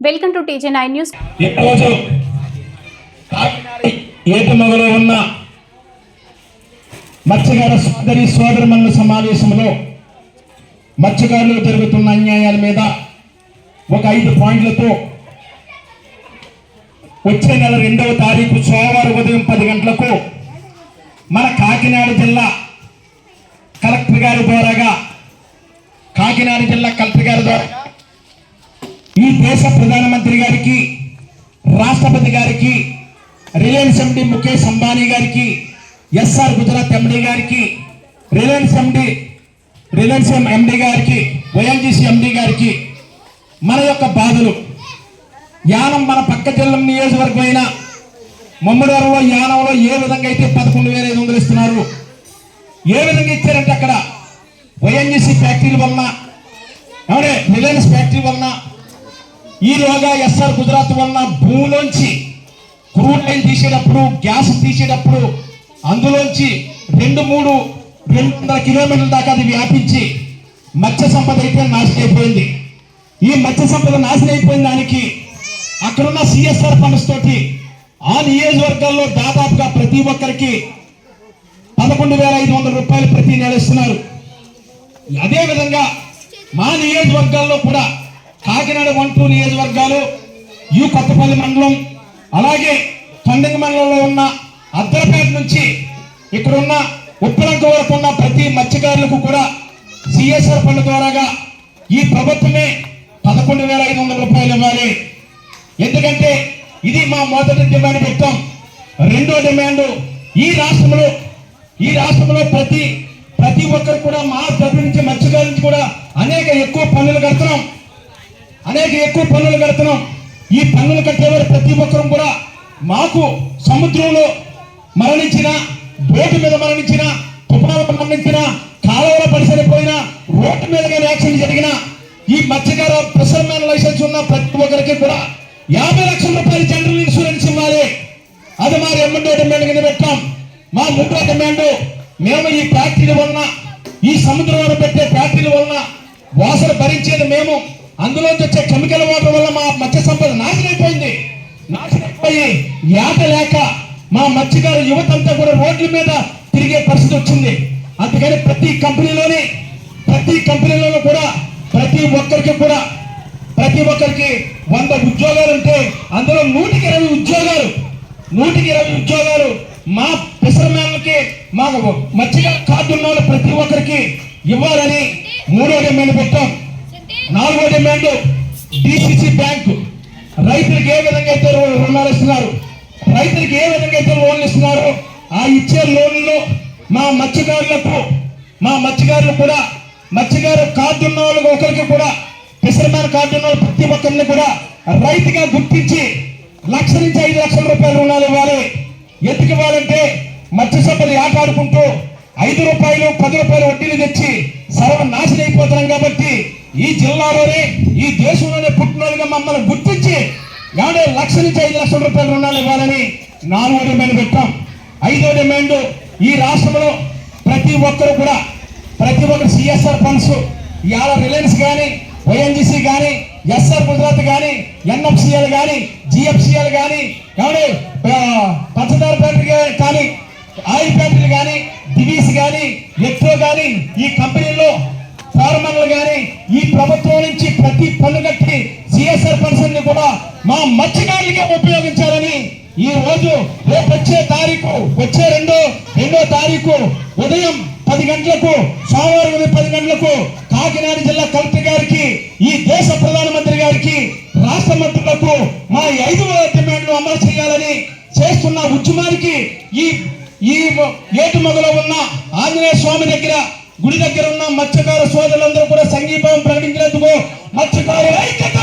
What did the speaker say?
Welcome to TJ nine news ఈరోజు ఏటుమగలో ఉన్న మత్స్యకార సోదరి సోదరుమల్ల సమావేశంలో మత్స్యకారులు జరుగుతున్న అన్యాయాల మీద ఒక ఐదు పాయింట్లతో వచ్చే నెల రెండవ తారీఖు సోమవారం ఉదయం పది గంటలకు మన కాకినాడ జిల్లా కలెక్టర్ గారి ద్వారాగా కాకినాడ జిల్లా కలెక్టర్ గారి ద్వారా ఈ దేశ ప్రధానమంత్రి గారికి రాష్ట్రపతి గారికి రిలయన్స్ ఎండి ముఖేష్ అంబానీ గారికి ఎస్ఆర్ గుజరాత్ ఎండి గారికి రిలయన్స్ ఎండి రిలయన్స్ ఎండి గారికి వైఎల్జీసీ ఎండి గారికి మన యొక్క బాధలు. యానం మన పక్క జిల్లా నియోజకవర్గం అయిన మమ్మడివరంలో యానంలో ఏ విధంగా అయితే పదకొండు వేల ఐదు వందలు ఇస్తున్నారు? ఏ విధంగా ఇచ్చారంటే అక్కడ వైఎన్జీసీ ఫ్యాక్టరీల వలన ఏమంటే రిలయన్స్ ఫ్యాక్టరీ వలన ఈలోగా ఎస్ఆర్ గుజరాత్ వలన భూమిలోంచి క్రూడ్ ఆయిల్ తీసేటప్పుడు గ్యాస్ తీసేటప్పుడు అందులోంచి రెండు మూడు రెండు వందల కిలోమీటర్ల దాకా అది వ్యాపించి మత్స్య సంపద అయితే నాశనం అయిపోయింది ఈ మత్స్య సంపద నాశనం అయిపోయిన దానికి అక్కడున్న సిఎస్ఆర్ ఫండ్స్ తోటి ఆ నియోజకవర్గాల్లో దాదాపుగా ప్రతి ఒక్కరికి పదకొండు వేల ఐదు వందల రూపాయలు ప్రతి నెల ఇస్తున్నారు. అదేవిధంగా మా నియోజకవర్గాల్లో కూడా కాకినాడ వన్ టూ నియోజకవర్గాలు యూ కొత్తపల్లి మండలం అలాగే తొండంగి మండలంలో ఉన్న అద్దరపేట నుంచి ఇక్కడున్న ఉప్పలంక వరకు ఉన్న ప్రతి మత్స్యకారులకు కూడా సిఎస్ఆర్ ఫండ్ ద్వారాగా ఈ ప్రభుత్వమే పదకొండు వేల ఐదు వందల రూపాయలు ఇవ్వాలి. ఎందుకంటే ఇది మా మొదటి డిమాండ్ పెట్టాం రెండో డిమాండ్ ఈ రాష్ట్రంలో ఈ రాష్ట్రంలో ప్రతి ప్రతి ఒక్కరు కూడా మా తరపు నుంచి మత్స్యకారుల నుంచి కూడా అనేక ఎక్కువ పన్నులు కడుతున్నాం. అనేక ఎక్కువ పన్నులు కడుతున్నాం. ఈ పన్నులు కట్టేవారు ప్రతి ఒక్కరు కూడా మాకు సముద్రంలో మరణించిన బోటు మీద మరణించిన తుఫాను మరణించిన కాలువల పరిసరిపోయిన రోడ్డు మీద కానీ యాక్సిడెంట్ జరిగిన ఈ మత్స్యకార ప్రసన్నమైన లైసెన్స్ ఉన్న ప్రతి ఒక్కరికి కూడా యాభై లక్షల రూపాయలు జనరల్ ఇన్సూరెన్స్ ఇవ్వాలి. అది మా ఎమ్మెల్యే డిమాండ్ కింద పెట్టాం. మా ముద్ర డిమాండ్ మేము ఈ ఫ్యాక్టరీల వలన ఈ సముద్రంలో పెట్టే ఫ్యాక్టరీల వలన వాసన భరించేది మేము. అందులోంచి వచ్చే కెమికల్ వాటర్ వల్ల మా మత్స్య సంపద నాశనం అయిపోయింది. నాశనం అయిపోయి ఏట లేక మా మత్స్యకారు యువతంతా కూడా రోడ్ల మీద తిరిగే పరిస్థితి వచ్చింది. అందుకని ప్రతి కంపెనీలోనే ప్రతి కంపెనీలోనూ కూడా ప్రతి ఒక్కరికి కూడా ప్రతి ఒక్కరికి వంద ఉద్యోగాలు ఉంటే అందులో నూటికి ఇరవై ఉద్యోగాలు నూటికి ఇరవై ఉద్యోగాలు మా పిసరమేళ్ళకి మా మత్స్యకార కార్డు ఉన్న వాళ్ళు ప్రతి ఒక్కరికి ఇవ్వాలని మూడో డిమాండ్ పెట్టాం. నాలుగో డిమాండ్ డిసిసి బ్యాంకు రైతులకు ఏ విధంగా అయితే రుణాలు ఇస్తున్నారు? రైతులకు ఏ విధంగా అయితే లోన్లు ఇస్తున్నారో ఆ ఇచ్చే లోన్లు మా మత్స్యకారులకు మా మత్స్యకారులు కూడా మత్స్యకారు కార్డు ఉన్న వాళ్ళకి ఒకరికి కూడా ఫిషర్మ్యాన్ కార్డు ఉన్న వాళ్ళు ప్రతి ఒక్కరిని కూడా రైతుగా గుర్తించి లక్ష నుంచి ఐదు లక్షల రూపాయలు రుణాలు ఇవ్వాలి. ఎందుకు ఇవ్వాలంటే మత్స్య ఆటాడుకుంటూ ఐదు రూపాయలు పది రూపాయలు వడ్డీలు తెచ్చి సర్వనాశనం అయిపోతున్నాం కాబట్టి ఈ జిల్లాలోనే ఈ దేశంలోనే పుట్టినోళ్ళుగా మమ్మల్ని గుర్తించి నాడే లక్ష నుంచి ఐదు లక్షల రూపాయల రుణాలు ఇవ్వాలని నాలుగో డిమాండ్ పెట్టాం. ఐదో డిమాండ్ ఈ రాష్ట్రంలో ప్రతి ఒక్కరు కూడా ప్రతి ఒక్కరు సిఎస్ఆర్ ఫండ్స్ ఇవాళ రిలయన్స్ కానీ వైఎన్జిసి కానీ ఎస్ఆర్ గుజరాత్ కానీ ఎన్ఎఫ్సిఎల్ కానీ జిఎఫ్సిఎల్ కానీ ఏమంటే పంచదార ఫ్యాక్టరీ కానీ ఆయిల్ ఫ్యాక్టరీలు కానీ దివీస్ కానీ ఎక్ట్రో కానీ ఈ కంపెనీల్లో ఫార్మర్లు కానీ ఈ ప్రభుత్వం నుంచి ప్రతి పన్ను కట్టి సిఎస్ఆర్ పర్సన్ని కూడా మా మత్స్యకారులకే ఉపయోగించాలని ఈ రోజు రేపు వచ్చే తారీఖు వచ్చే రెండో రెండో తారీఖు ఉదయం పది గంటలకు సోమవారం ఉదయం పది గంటలకు కాకినాడ జిల్లా కలెక్టర్ గారికి ఈ దేశ ప్రధానమంత్రి గారికి రాష్ట్ర మంత్రులకు మా ఐదు ఐదు డిమాండ్లు అమలు చేయాలని చేస్తున్న ఉద్యమానికి ఈ ఈ ఏటుమగలో ఉన్న ఆంజనేయ స్వామి దగ్గర గుడి దగ్గర ఉన్న మత్స్యకార సోదరులందరూ కూడా సంఘీభావం ప్రకటించినందుకు మత్స్యకారు ఐక్యత